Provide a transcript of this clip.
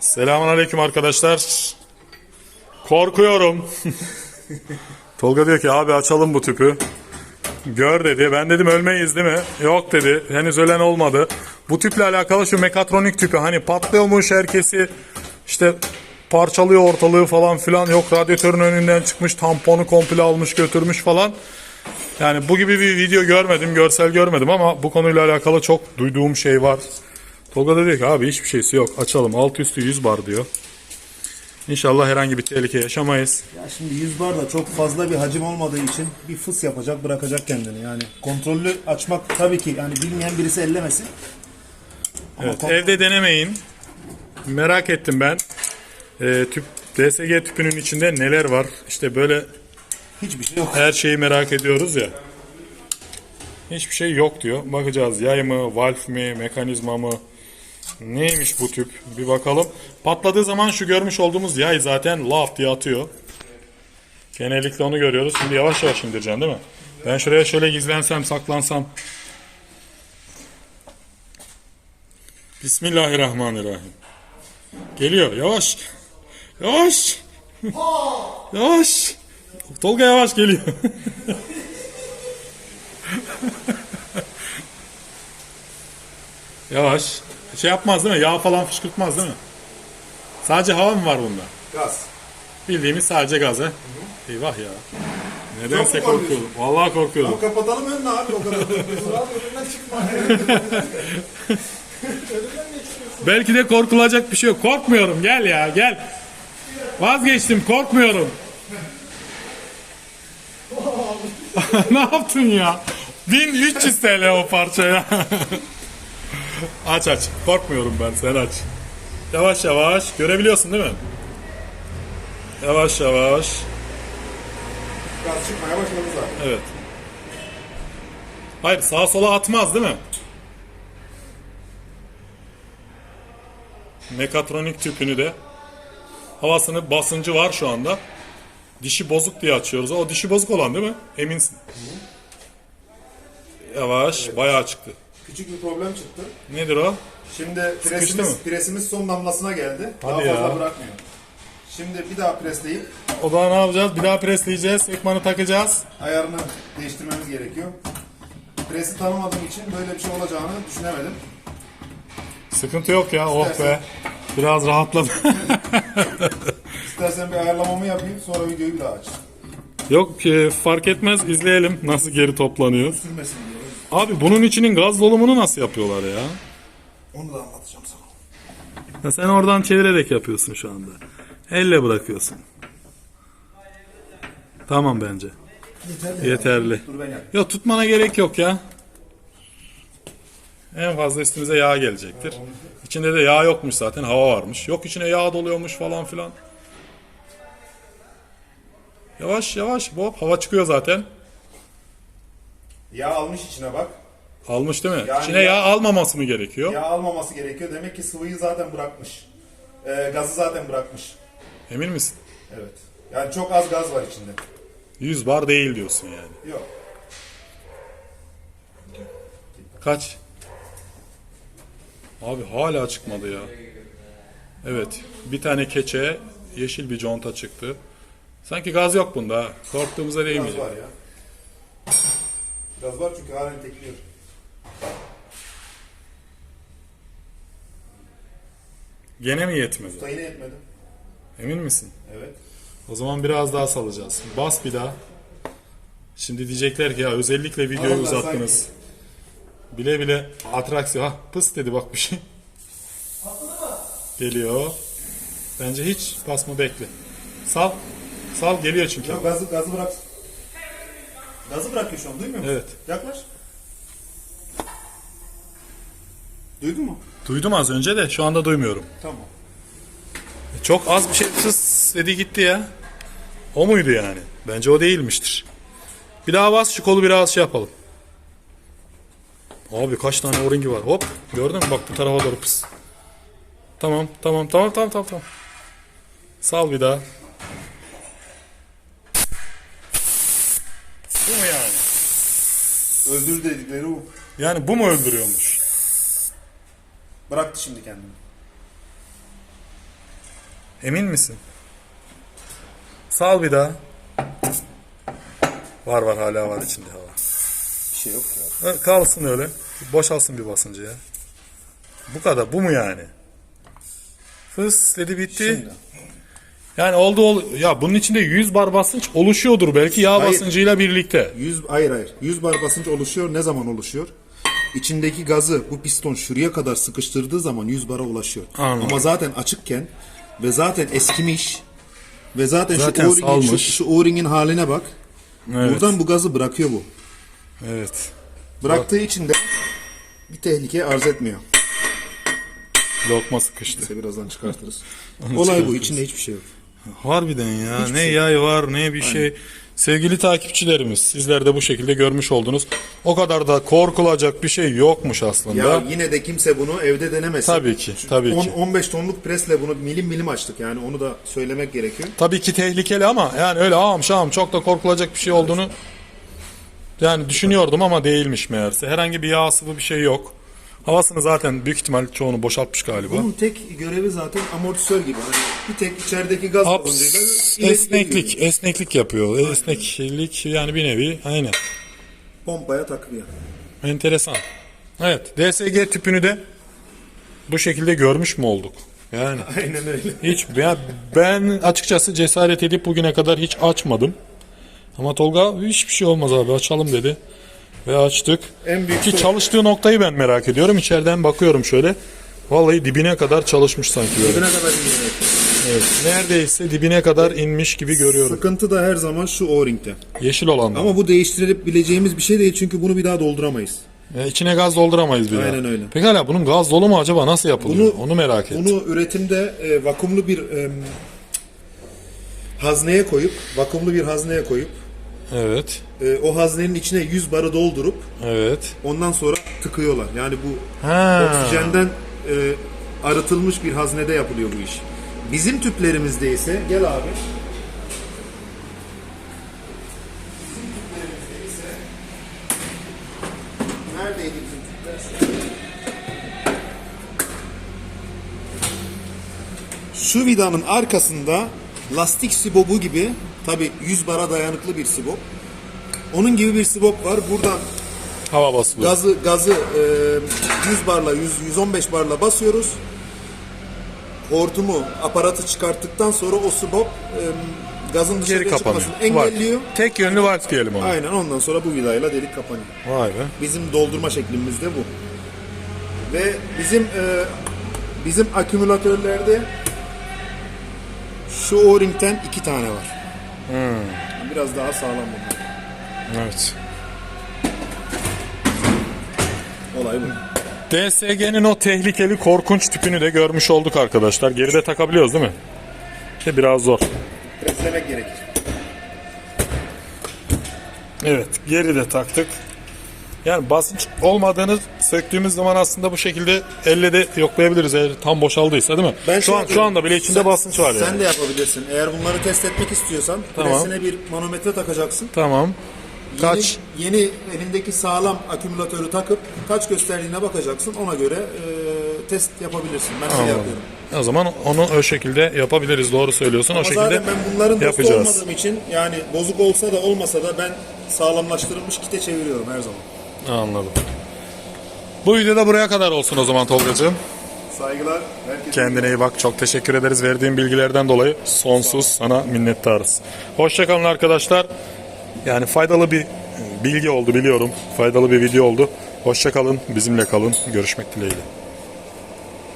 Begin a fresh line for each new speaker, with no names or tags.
Selamünaleyküm arkadaşlar. Korkuyorum. Tolga diyor ki abi açalım bu tüpü. Gör dedi. Ben dedim ölmeyiz değil mi? Yok dedi. Henüz ölen olmadı. Bu tüple alakalı şu mekatronik tüpü hani patlıyormuş herkesi işte parçalıyor ortalığı falan filan. Yok radyatörün önünden çıkmış tamponu komple almış götürmüş falan. Yani bu gibi bir video görmedim, görsel görmedim ama bu konuyla alakalı çok duyduğum şey var. Tolga da diyor ki abi hiçbir şeysi yok açalım alt üstü 100 bar diyor. İnşallah herhangi bir tehlike yaşamayız.
Ya şimdi 100 bar da çok fazla bir hacim olmadığı için bir fıs yapacak bırakacak kendini yani. Kontrollü açmak tabii ki yani bilmeyen birisi ellemesin. Ama
Evet, evde denemeyin. Merak ettim ben. Ee, tüp DSG tüpünün içinde neler var? İşte böyle
hiçbir şey yok.
her şeyi merak ediyoruz ya. Hiçbir şey yok diyor. Bakacağız yay mı, valf mi, mekanizma mı? Neymiş bu tüp? Bir bakalım. Patladığı zaman şu görmüş olduğumuz yay zaten laf diye atıyor. Genellikle onu görüyoruz. Şimdi yavaş yavaş indireceksin değil mi? Ben şuraya şöyle gizlensem, saklansam. Bismillahirrahmanirrahim. Geliyor. Yavaş. Yavaş. Yavaş. Tolga yavaş geliyor. yavaş. Şey yapmaz değil mi? Yağ falan fışkırtmaz değil mi? Sadece hava mı var bunda?
Gaz.
Bildiğimiz sadece gaz he. Eyvah ya. Nedense
Çok mu
korkuyordum. Vallahi korkuyordum.
kapatalım önünü abi o kadar. abi önünden çıkma.
Belki de korkulacak bir şey yok. Korkmuyorum. Gel ya gel. Vazgeçtim. Korkmuyorum. ne yaptın ya? 1300 TL o parçaya. aç aç. Korkmuyorum ben. Sen aç. Yavaş yavaş. Görebiliyorsun değil mi? Yavaş yavaş.
Gaz çıkmaya başladı zaten.
Evet. Hayır sağa sola atmaz değil mi? Mekatronik tüpünü de havasını basıncı var şu anda. Dişi bozuk diye açıyoruz. O dişi bozuk olan değil mi? Eminsin. Yavaş, bayağı çıktı.
Küçük bir problem çıktı.
Nedir o?
Şimdi
mı?
presimiz, presimiz son damlasına geldi. Daha
Hadi
fazla
ya.
bırakmıyor. Şimdi bir daha presleyip
O zaman ne yapacağız? Bir daha presleyeceğiz. Ekmanı takacağız.
ayarını değiştirmemiz gerekiyor. Presi tanımadığım için böyle bir şey olacağını düşünemedim.
Sıkıntı yok ya. Oh be.
İstersen.
Biraz rahatladım.
İstersen bir ayarlamamı yapayım sonra videoyu bir daha aç.
yok ki fark etmez. izleyelim nasıl geri toplanıyor.
Sürmesin diye.
Abi bunun içinin gaz dolumunu nasıl yapıyorlar ya?
Onu da anlatacağım sana.
Ya sen oradan çevirerek yapıyorsun şu anda. Elle bırakıyorsun. Tamam bence.
Yeterli.
Yeterli.
Dur ben yapayım.
Yok tutmana gerek yok ya. En fazla üstümüze yağ gelecektir. İçinde de yağ yokmuş zaten hava varmış. Yok içine yağ doluyormuş falan filan. Yavaş yavaş hop hava çıkıyor zaten.
Yağ almış içine bak.
Almış değil mi?
Yani
İçine
yağ-
yağ almaması mı gerekiyor?
Yağ almaması gerekiyor. Demek ki sıvıyı zaten bırakmış. Ee, gazı zaten bırakmış.
Emin misin?
Evet. Yani çok az gaz var içinde.
100 bar değil diyorsun yani.
Yok.
Kaç? Abi hala çıkmadı ya. Evet. Bir tane keçe, yeşil bir conta çıktı. Sanki gaz yok bunda ha. Korktuğumuza
Gaz
değmeyecek.
var ya. Gaz var çünkü halen tekliyor.
Gene mi yetmedi?
Usta yine yetmedi.
Emin misin?
Evet.
O zaman biraz daha salacağız. Bas bir daha. Şimdi diyecekler ki ya özellikle videoyu
Vallahi
uzattınız. Bile bile atraksiyon. Ha pıs dedi bak bir şey. Geliyor. Bence hiç basma bekle. Sal. Sal geliyor çünkü.
Yok gazı, gazı bırak. Gazı bırakıyor şu an duymuyor musun?
Evet.
Yaklaş. Duydun mu?
Duydum az önce de şu anda duymuyorum.
Tamam.
Çok az bir şey fıs dedi gitti ya. O muydu yani? Bence o değilmiştir. Bir daha bas şu kolu biraz şey yapalım. Abi kaç tane oringi var. Hop gördün mü bak bu tarafa doğru pıs. Tamam tamam tamam tamam. tamam. Sal bir daha. Bu mu yani?
Öldür dedikleri bu.
Yani bu mu öldürüyormuş?
Bıraktı şimdi kendini.
Emin misin? Sal bir daha. Var var hala var içinde hava.
Bir şey yok ya.
Ha, Kalsın öyle. Boşalsın bir basıncı ya. Bu kadar. Bu mu yani? Fıs dedi bitti.
Şimdi.
Yani oldu ol ya bunun içinde 100 bar basınç oluşuyordur belki yağ
Hayır.
basıncıyla birlikte.
100 hayır hayır. 100 bar basınç oluşuyor. Ne zaman oluşuyor? İçindeki gazı bu piston şuraya kadar sıkıştırdığı zaman 100 bara ulaşıyor.
Anladım.
Ama zaten açıkken ve zaten eskimiş ve zaten,
Zaten
şu O-ringin, şu,
salmış.
şu O-ringin haline bak.
Evet.
Buradan bu gazı bırakıyor bu.
Evet.
Bıraktığı için de bir tehlike arz etmiyor.
Lokma sıkıştı.
İşte birazdan çıkartırız. Olay bu.
çıkartırız.
İçinde hiçbir şey yok.
Harbiden ya. ne yay var ne bir şey. Sevgili takipçilerimiz sizler de bu şekilde görmüş oldunuz. O kadar da korkulacak bir şey yokmuş aslında.
Ya yine de kimse bunu evde denemesin.
Tabii ki, tabii
On-
ki.
15 tonluk presle bunu milim milim açtık. Yani onu da söylemek gerekiyor.
Tabii ki tehlikeli ama yani öyle ağam şahım çok da korkulacak bir şey olduğunu yani düşünüyordum ama değilmiş meğerse. Herhangi bir yağ sıvı bir şey yok. Havasını zaten büyük ihtimal çoğunu boşaltmış galiba.
Bunun tek görevi zaten amortisör gibi. Hani bir tek içerideki gaz balonuyla
esneklik,
gidiyor.
esneklik yapıyor. Esneklik yani bir nevi aynen.
Pompaya takılıyor.
Enteresan. Evet, DSG tüpünü de bu şekilde görmüş mü olduk? Yani
Aynen öyle.
hiç ben, ben açıkçası cesaret edip bugüne kadar hiç açmadım. Ama Tolga hiçbir şey olmaz abi açalım dedi. Ve açtık.
En büyük
Ki çalıştığı noktayı ben merak ediyorum. İçeriden bakıyorum şöyle. Vallahi dibine kadar çalışmış sanki böyle.
Dibine kadar gidiyor.
Evet. Neredeyse dibine kadar inmiş gibi görüyorum.
Sıkıntı da her zaman şu O-ring'de.
Yeşil olan.
Ama bu değiştirilip bileceğimiz bir şey değil çünkü bunu bir daha dolduramayız.
Ya içine gaz dolduramayız bir daha.
Aynen öyle.
Pekala bunun gaz dolu mu acaba nasıl yapılıyor?
Bunu-
Onu merak ettim.
Bunu üretimde e, vakumlu bir e, hazneye koyup, vakumlu bir hazneye koyup
Evet.
E, o haznenin içine 100 barı doldurup
Evet.
ondan sonra tıkıyorlar. Yani bu
Ha.
oksijenden e, arıtılmış bir haznede yapılıyor bu iş. Bizim tüplerimizde ise gel abi. Neredeydi bizim tüpler? Şu vidanın arkasında lastik sibobu gibi tabi 100 bara dayanıklı bir sibop. Onun gibi bir sibop var. Buradan
Hava basılıyor.
Gazı gazı e, 100 barla 100 115 barla basıyoruz. Hortumu aparatı çıkarttıktan sonra o subop e, gazın dışarıya
Geri kapanıyor.
çıkmasını engelliyor.
Valve. Tek yönlü valve diyelim ona.
Aynen ondan sonra bu vidayla delik kapanıyor.
Vay be.
Bizim doldurma şeklimiz de bu. Ve bizim e, bizim akümülatörlerde şu O-ring'ten iki tane var.
Hmm.
Biraz daha sağlam bunlar.
Evet.
Olay bu.
DSG'nin o tehlikeli korkunç tüpünü de görmüş olduk arkadaşlar. Geride takabiliyoruz değil mi? İşte biraz zor.
Preslemek gerekir.
Evet, geride taktık. Yani basınç olmadığını söktüğümüz zaman aslında bu şekilde elle de yoklayabiliriz eğer tam boşaldıysa değil mi? şu
şey
an şu anda bile içinde
Sen-
basınç var yani.
Sen de yapabilirsin. Eğer bunları test etmek istiyorsan
Tamam.
presine bir manometre takacaksın.
Tamam. Kaç?
Yeni, yeni elindeki sağlam akümülatörü takıp kaç gösterdiğine bakacaksın. Ona göre e, test yapabilirsin. Ben öyle yapıyorum.
O zaman onu o şekilde yapabiliriz. Doğru söylüyorsun. o
Ama
şekilde
zaten ben bunların dostu
yapacağız.
olmadığım için yani bozuk olsa da olmasa da ben sağlamlaştırılmış kite çeviriyorum her zaman.
Anladım. Bu video da buraya kadar olsun o zaman Tolgacığım.
Saygılar. Herkese
Kendine iyi bak. Çok teşekkür ederiz verdiğin bilgilerden dolayı. Sonsuz sana minnettarız. Hoşçakalın arkadaşlar. Yani faydalı bir bilgi oldu biliyorum. Faydalı bir video oldu. Hoşçakalın. Bizimle kalın. Görüşmek dileğiyle.